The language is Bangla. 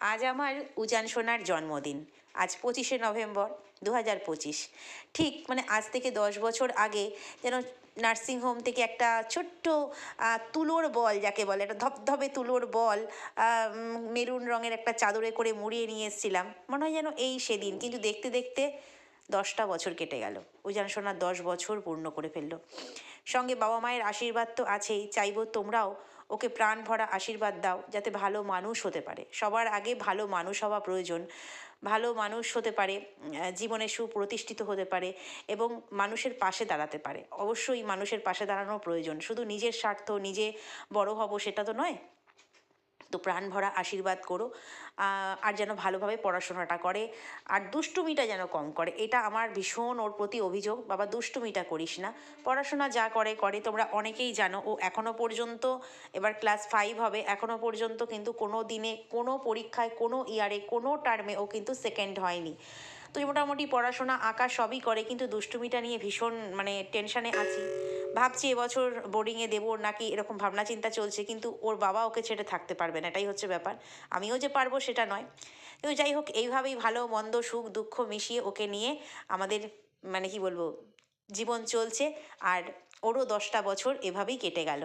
আজ আমার উজান সোনার জন্মদিন। আজ পঁচিশে নভেম্বর দু হাজার পঁচিশ। ঠিক মানে আজ থেকে দশ বছর আগে যেন নার্সিংহোম থেকে একটা ছোট্ট তুলোর বল যাকে বলে, একটা ধপধপে তুলোর বল মেরুন রঙের একটা চাদরে করে মুড়িয়ে নিয়ে এসেছিলাম। মনে হয় যেন এই সেদিন। কিন্তু দেখতে দেখতে দশটা বছর কেটে গেল। উজান সোনার দশ বছর পূর্ণ করে ফেলল। সঙ্গে বাবা মায়ের আশীর্বাদ তো আছেই। চাইব তোমরাও ওকে প্রাণ ভরা আশীর্বাদ দাও যাতে ভালো মানুষ হতে পারে। সবার আগে ভালো মানুষ হওয়া প্রয়োজন। ভালো মানুষ হতে পারে জীবনে সুপ্রতিষ্ঠিত হতে পারে এবং মানুষের পাশে দাঁড়াতে পারে। অবশ্যই মানুষের পাশে দাঁড়ানো প্রয়োজন। শুধু নিজের স্বার্থ, নিজে বড় হব সেটা তো নয়। তো প্রাণ ভরা আশীর্বাদ করো আর যেন ভালোভাবে পড়াশোনাটা করে, আর দুষ্টুমিটা যেন কম করে। এটা আমার ভীষণ ওর প্রতি অভিযোগ, বাবা, দুষ্টুমিটা করিস না। পড়াশোনা যা করে করে। তোমরা অনেকেই জানো, ও এখনও পর্যন্ত, এবার ক্লাস ফাইভ হবে, এখনও পর্যন্ত কিন্তু কোনো দিনে, কোনো পরীক্ষায়, কোনো ইয়ারে, কোনো টার্মে ও কিন্তু সেকেন্ড হয়নি। তো মোটামুটি পড়াশোনা, আঁকা সবই করে, কিন্তু দুষ্টুমিটা নিয়ে ভীষণ মানে টেনশানে আছি। ভাবছি এবছর বোর্ডিংয়ে দেবো নাকি এরকম ভাবনা চিন্তা চলছে, কিন্তু ওর বাবা ওকে ছেড়ে থাকতে পারবে না, এটাই হচ্ছে ব্যাপার। আমিও যে পারব সেটা নয়। কিন্তু যাই হোক, এইভাবেই ভালো, মন্দ, সুখ, দুঃখ মিশিয়ে ওকে নিয়ে আমাদের মানে কি বলব, জীবন চলছে, আর ওরও দশটা বছর এভাবেই কেটে গেল।